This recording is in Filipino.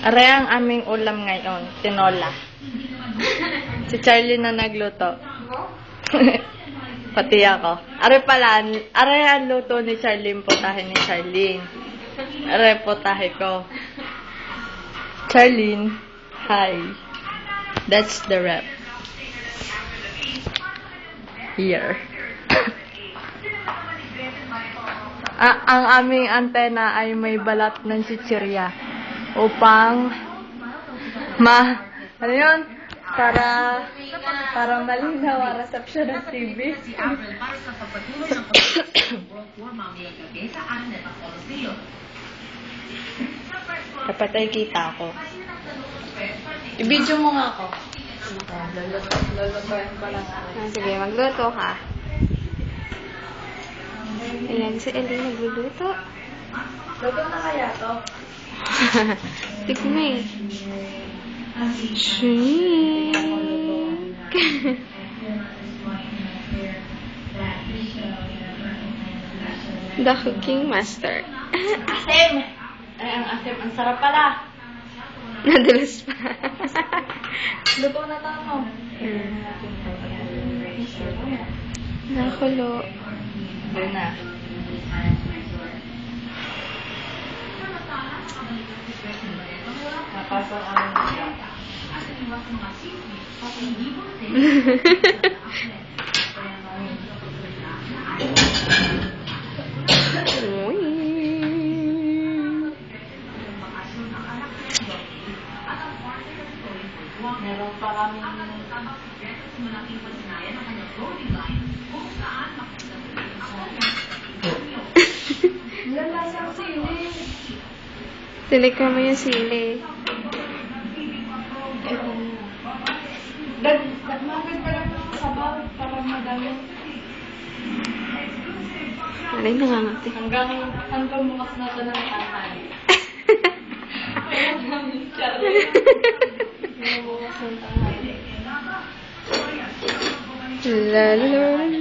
Are ang aming ulam ngayon, tinola. Si Charlie na nagluto. Pati ako. Are pala, are ang luto ni Charlie, yung putahe ni Charlene. Are putahe ko. Charlene, hi. That's the rep. Here. Ah, ang aming antena ay may balat ng chichirya upang ma ano yun? Para para malinaw ang reception ng TV. para sa pagpatuloy ng pag-world war mamayang gabi sa at Coloseo. Dapat ay kita ko. I-video mo nga ako. Lulutuin ko lang ako. Ah, sige, magluto ka. Ayan, si Ellie nagluluto. Luto na kaya to? Tikme. Shink. The Cooking Master. Asim! Ay, ang asim. Ang sarap pala. Nadulas pa. Luto na to, no? Nakulo. Doon na. Napasok ang Uy. Meron pa kami Tinikman mo yung sili. Dag, dagmagad pa lang ng sabaw para madami. Aray, nangangati. Hanggang, hanggang bukas na ito ng tanghali. Kaya namin, Charlie. Hanggang bukas ng tanghali. La la la la.